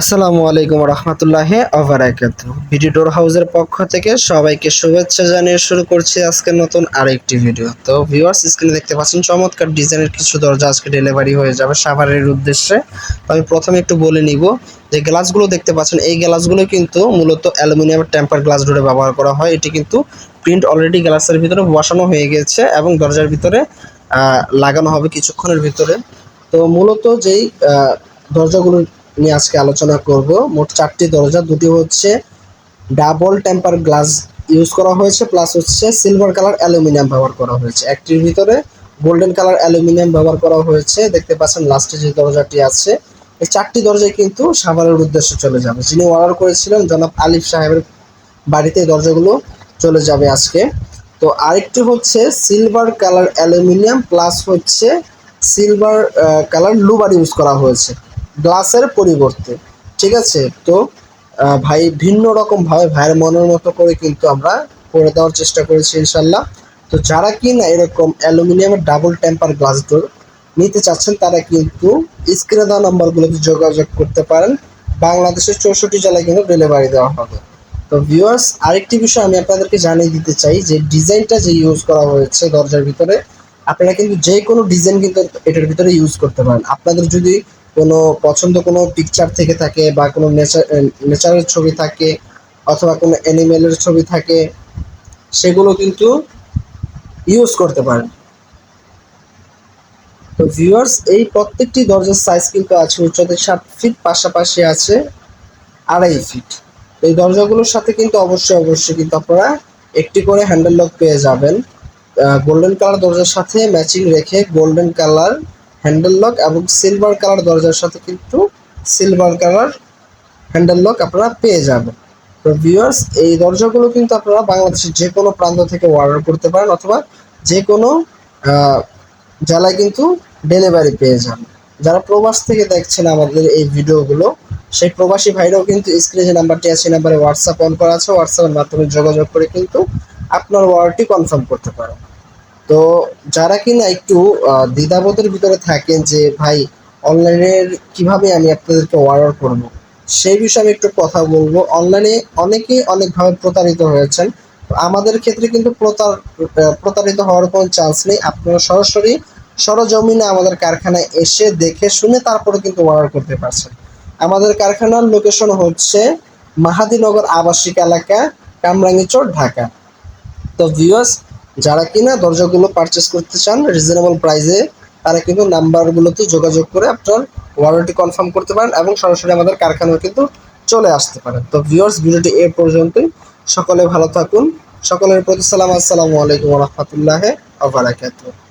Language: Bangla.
আসসালামু আলাইকুম রহমতুল্লাহ আবরাকাত ভিডিও ডোর হাউসের পক্ষ থেকে সবাইকে শুভেচ্ছা জানিয়ে শুরু করছি আজকে নতুন আরেকটি ভিডিও। তো ভিউয়ার্স স্ক্রিনে দেখতে পাচ্ছেন চমৎকার ডিজাইনের কিছু দরজা আজকে ডেলিভারি হয়ে যাবে সাভারের উদ্দেশ্যে। আমি প্রথমে একটু বলে নিব যে গ্লাসগুলো দেখতে পাচ্ছেন এই গ্লাসগুলো কিন্তু মূলত অ্যালুমিনিয়াম টেম্পার গ্লাস ডোরে ব্যবহার করা হয়। এটি কিন্তু প্রিন্ট অলরেডি গ্লাসের ভিতরে বসানো হয়ে গেছে এবং দরজার ভিতরে লাগানো হবে কিছুক্ষণের ভিতরে। তো মূলত যেই আহ, দরজাগুলো নিয়ে আজকে আলোচনা করব। মোট চারটি দরজা, দুটি হচ্ছে ডাবল টেম্পার গ্লাস ইউজ করা হয়েছে প্লাস হচ্ছে সিলভার কালার অ্যালুমিনিয়াম ব্যবহার করা হয়েছে। একটির ভিতরে গোল্ডেন কালার অ্যালুমিনিয়াম ব্যবহার করা হয়েছে। দেখতে পাচ্ছেন লাস্টে যে দরজাটি আছে, এই চারটি দরজায় কিন্তু সাভারের উদ্দেশ্যে চলে যাবে। যিনি অর্ডার করেছিলেন, জনাব আলিফ সাহেবের বাড়িতে দরজাগুলো চলে যাবে আজকে। তো আরেকটি হচ্ছে সিলভার কালার অ্যালুমিনিয়াম প্লাস হচ্ছে সিলভার কালার লুবার ইউজ করা হয়েছে। গ্লাসের পরিবর্তে, ঠিক আছে? তো ভাই ভিন্ন রকম ভাবে ভাইয়ের মনের মতো করে কিন্তু আমরা করে দেওয়ার চেষ্টা করেছি ইনশাল্লাহ তো যারা কিনা এরকম অ্যালুমিনিয়ামের ডাবল টেম্পার গ্লাস ডোর নিতে চাচ্ছেন, তারা কিন্তু স্ক্রিনে দেওয়া নাম্বারগুলোতে যোগাযোগ করতে পারেন। বাংলাদেশের চৌষট্টি জেলায় কিন্তু ডেলিভারি দেওয়া হবে। তো ভিউয়ার্স আরেকটি বিষয় আমি আপনাদেরকে জানিয়ে দিতে চাই যে ডিজাইনটা যে ইউজ করা হয়েছে দরজার ভিতরে, আপনারা কিন্তু যে কোনো ডিজাইন কিন্তু এটার ভিতরে ইউজ করতে পারেন। আপনাদের যদি কোনো পছন্দ কোনো পিকচার থেকে থাকে বা কোনো নেচার নেচারের ছবি থাকে অথবা কোনো অ্যানিমেলের ছবি থাকে, সেগুলো কিন্তু ইউজ করতে পারেন। তো ভিউয়ার্স এই প্রত্যেকটি দরজার সাইজ কিন্তু আছে উচ্চতায় সাত ফিট পাশাপাশি আছে আড়াই ফিট এই দরজাগুলোর সাথে কিন্তু অবশ্যই অবশ্যই কিন্তু আপনারা একটি করে হ্যান্ডেল লক পেয়ে যাবেন। গোল্ডেন কালার দরজার সাথে ম্যাচিং রেখে গোল্ডেন কালার হ্যান্ডেল লক এবং সিলভার কালার দরজার সাথে কিন্তু সিলভার কালার হ্যান্ডেল লক আপনারা পেয়ে যাবেন। তো ভিউয়ার্স এই দরজাগুলো কিন্তু আপনারা বাংলাদেশের যে কোনো প্রান্ত থেকে অর্ডার করতে পারেন অথবা যে কোনো জেলায় কিন্তু ডেলিভারি পেয়ে যান যারা প্রবাস থেকে দেখছেন আমাদের এই ভিডিওগুলো, সেই প্রবাসী ভাইরাও কিন্তু স্ক্রিনে নাম্বারটি আছে নাম্বারে হোয়াটসঅ্যাপ অন করা আছে। হোয়াটসঅ্যাপের মাধ্যমে যোগাযোগ করে কিন্তু আপনার অর্ডারটি কনফার্ম করতে পারেন। তো যারা কিনা একটু দ্বিধাবোধের ভিতরে থাকেন যে, ভাই অনলাইনের কীভাবে আমি আপনাদেরকে অর্ডার করব? সেই বিষয়ে আমি একটু কথা বলব। অনলাইনে অনেকেই অনেকভাবে প্রতারিত হয়েছেন। আমাদের ক্ষেত্রে কিন্তু প্রতার প্রতারিত হওয়ার কোনো চান্স নেই। আপনারা সরাসরি সরজমিনে আমাদের কারখানায় এসে দেখে শুনে তারপরে কিন্তু অর্ডার করতে পারছেন। আমাদের কারখানার লোকেশন হচ্ছে মাহাদিনগর আবাসিক এলাকা কামরাঙ্গিচর ঢাকা। তো ভিউয়ার্স যারা কিনা দরজাগুলো পারচেস করতে চান রিজনেবল প্রাইসে তারা কিন্তু নাম্বারগুলোতে যোগাযোগ করে আপনার ওয়ারেন্টি কনফার্ম করতে পারেন এবং সরাসরি আমাদের কারখানায় কিন্তু চলে আসতে পারেন। তো ভিউয়ার্স ভিডিওটি এ পর্যন্তই। সকলে ভালো থাকুন। সকলের প্রতি সালাম, আসসালামু আলাইকুম রহমতুল্লাহ আবরাকাতুহ